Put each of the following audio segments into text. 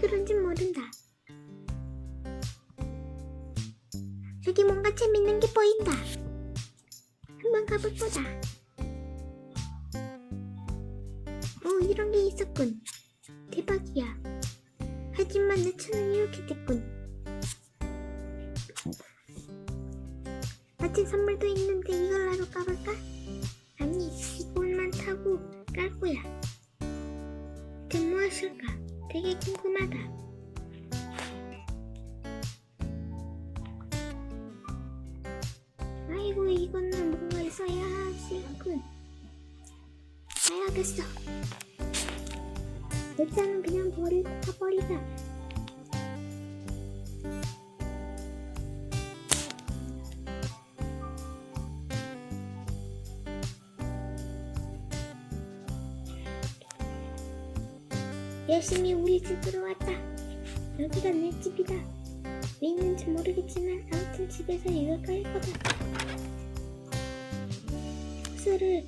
그런지 모른다. 저기 뭔가 재밌는 게 보인다. 한번 가볼거다. 오, 이런 게 있었군. 대박이야. 하지만 내 차는 이렇게 됐군. 마침 선물도 있는데 이걸 하러 가볼까? 아니, 이것만 타고 깔 거야. 대체 무엇일까? 되게 궁금하다. 아이고, 이거는 뭔가 있어야 하시군. 내 차는 그냥 버리고 가버리자. 열심히 우리 집으로 왔다. 여기가 내 집이다. 왜 있는지 모르겠지만 아무튼 집에서 이걸 깔 거다. 옷을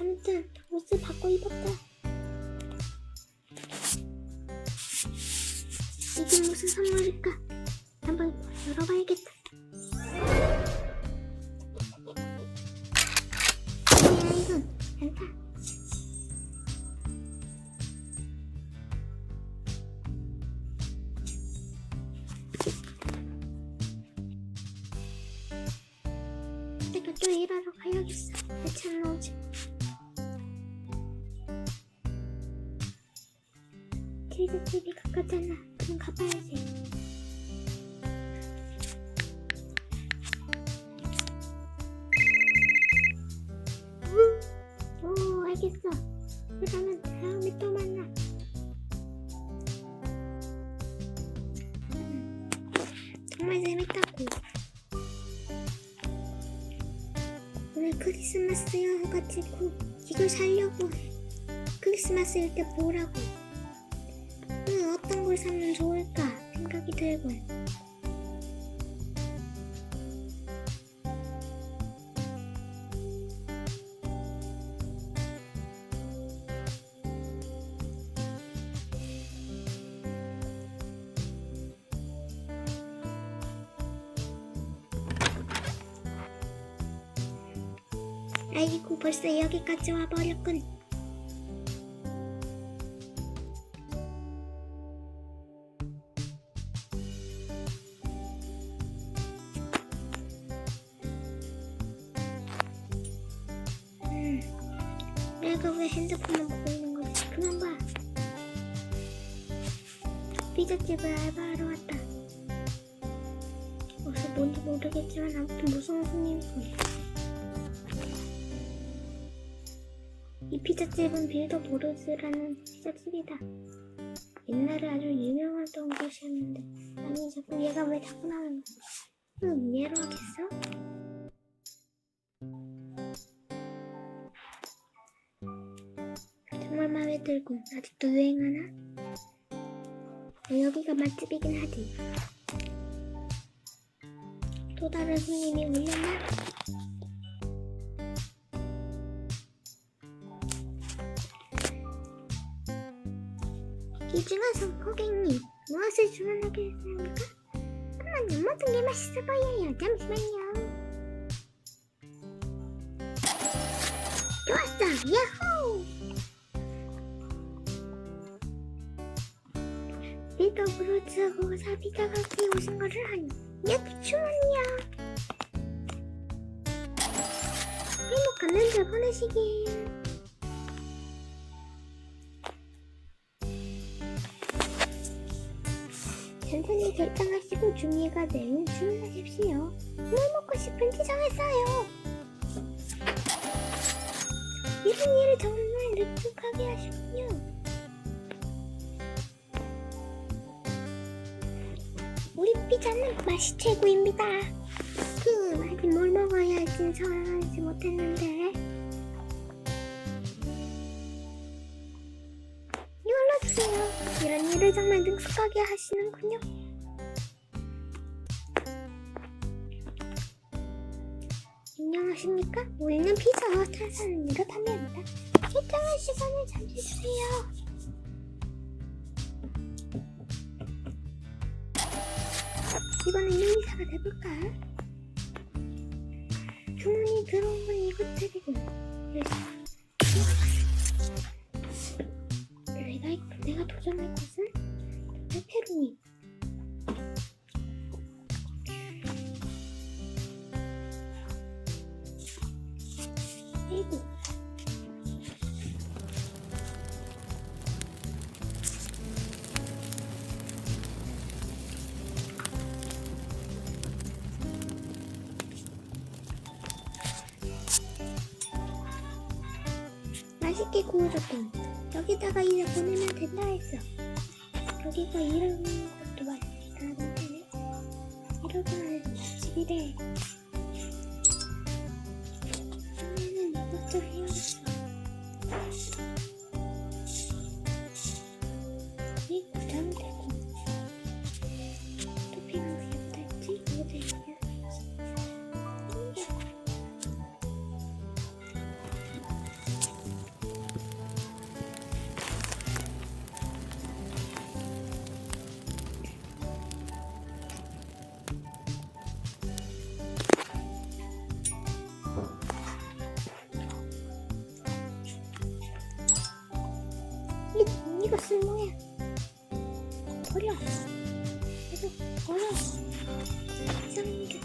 아무튼 옷을 바꿔 입었다. 이게 무슨 선물일까? 한번 열어봐야겠다. 트리드 집이 가깝잖아. 그럼 가봐야지. 오, 알겠어. 그러면 다음에 또 만나. 음, 정말 재밌다고. 오늘 크리스마스여가지고 이걸 사려고 해. 크리스마스일 때 뭐라고? 응, 어떤 걸 사면 좋을까 생각이 들고. 아이고 벌써 여기까지 와버렸군. 피자집을 알바하러 왔다. 어서 뭔지 모르겠지만 아무튼 무서운 손님이군. 이 피자집은 빌더 보르스라는 피자집이다. 옛날에 아주 유명했던 곳이었는데 아니 자꾸 얘가 왜 자꾸 나오는 거야? 응 얘로 하겠어? 정말 마음에 들군 아직도 유행하나? 아, 여기가 맛집이긴 하지. 또 다른 손님이 올려나? 이 중에서 고객님 무엇을 주문하겠습니까? 잠깐만요 모든 게 맛있어 보여요. 잠시만요. 좋았어. 야호 브로즈하고 사비가 가게 오신 거를 하니 여기 주문이야 행복한 명절 보내시길 천천히 결정하시고 중위가 되면 주문하십시오. 뭘 먹고 싶은지 정했어요. 이런 일을 정말 늑득하게 하시군요. 피자는 맛이 최고입니다. 그 아직 뭘 먹어야 할지 정하지 못했는데 이걸로 주세요. 이런 일을 정말 능숙하게 하시는군요. 안녕하십니까? 우리는 피자와 탄산음료를 판매합니다. 일정한 시간을 잠시 주세요. 이번엔 요리사가 돼볼까? 주문이 들어온 건 이것들이고 내가, 맛있게 구워줬더니 여기다가 이제 보내면 된다 했어. 여기가 이런 것도 맛있다는데 이러면 집이래. 그러면은 이것도 해야겠어. 이, 이거 쓴 뭐야? 버려. 이거 버려. 게. 이게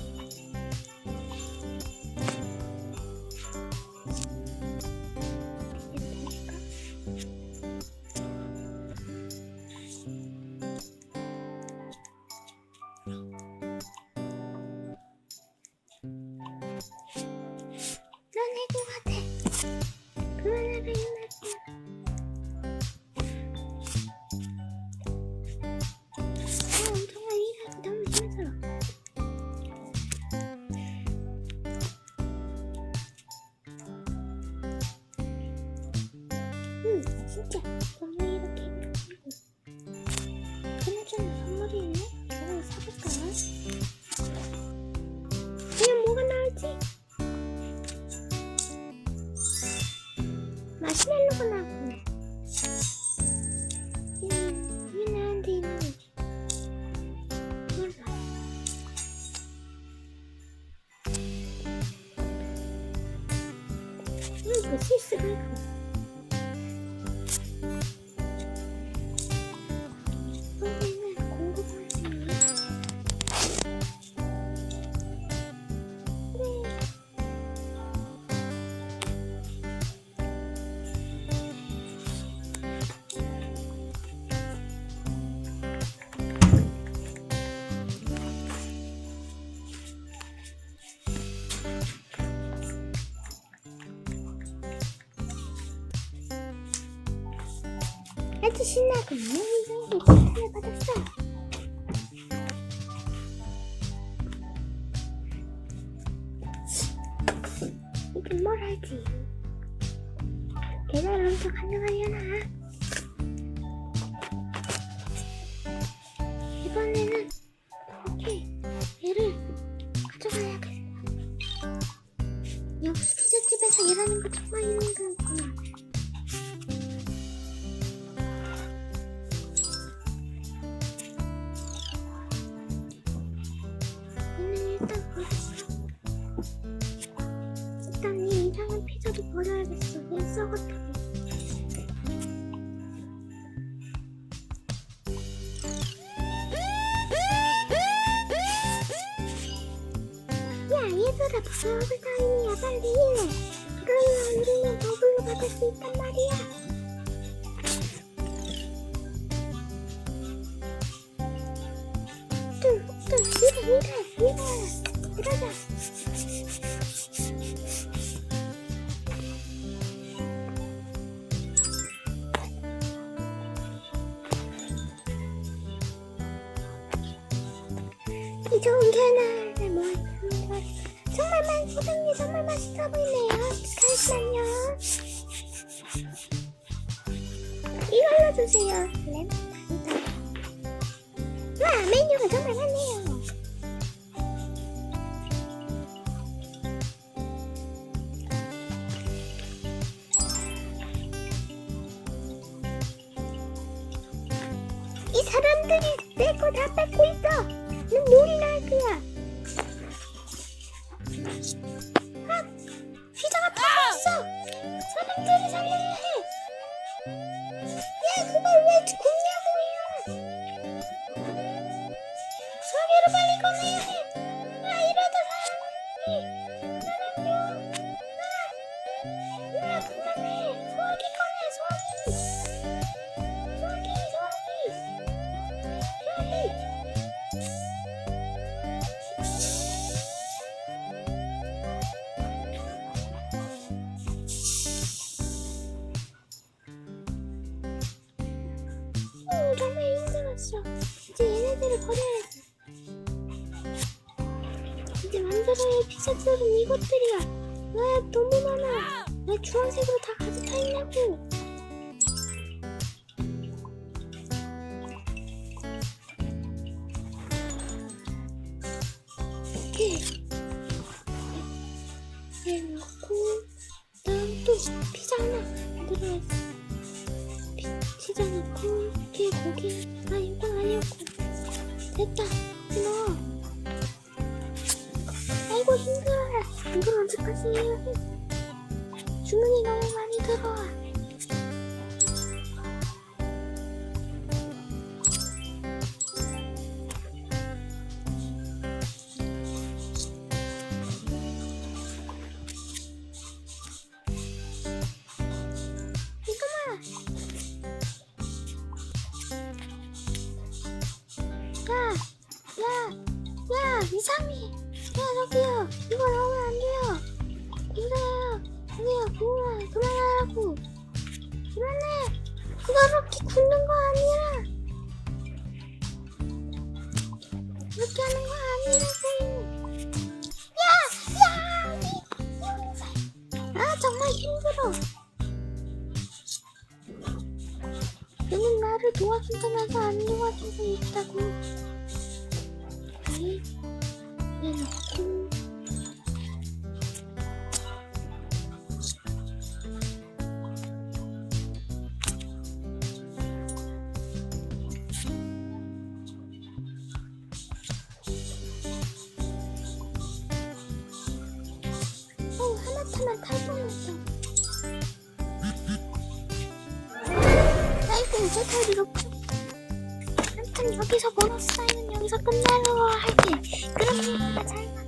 뭘 선물이 있네? 저걸 사볼까? 아주 신나고 너무 칭찬을 받았어. 이제 뭘 하지? 계단 엄청 가능하려나? 이번에는 이렇게 얘를 가져가야겠어. 역시 피자집에서 일하는 거 정말 힘들구 얘들아 버블 타임이야 빨리 해. 그러면 우리는 버블로 받을 수 있단 말이야. 뚝, 뚝, 이래, 이래, 이 정말 맛있어 보이네요. 잠시만요. 이걸로 주세요. 네, 와, 메뉴가 정말 많네요. 이 사람들이 빼고 다 뺏고 있어. 넌 놀이나 할 거야. 힘들었어. 이제 얘네들을 버려야지. 이제 만들어야 할 피자들은 이것들이야. 왜 너무 많아? 왜 주황색으로 다 가득 차 있냐고. 이렇게 얘 넣고 그다음 또 피자 하나 만들어야지. 넣고 이렇게 고기 아 이건 아니었고 됐다. 넣어 아이고 힘들어. 이걸 언제까지 해야 해 주문이 너무 많이 들어와 그렇게 굽는 거 아니야. 그렇게 하는 거 아니라고. 야, 야. 아, 정말 힘들어. 얘는 나를 도와준다면서 안 도와주고 있다고. 네, 내놓고. 하마터면 탈뻔했어. 아이고, 제 털이 없죠. 아무튼 여기서 보너스 사인은 여기서 끝내러 할게. 그럼 얘기가 잘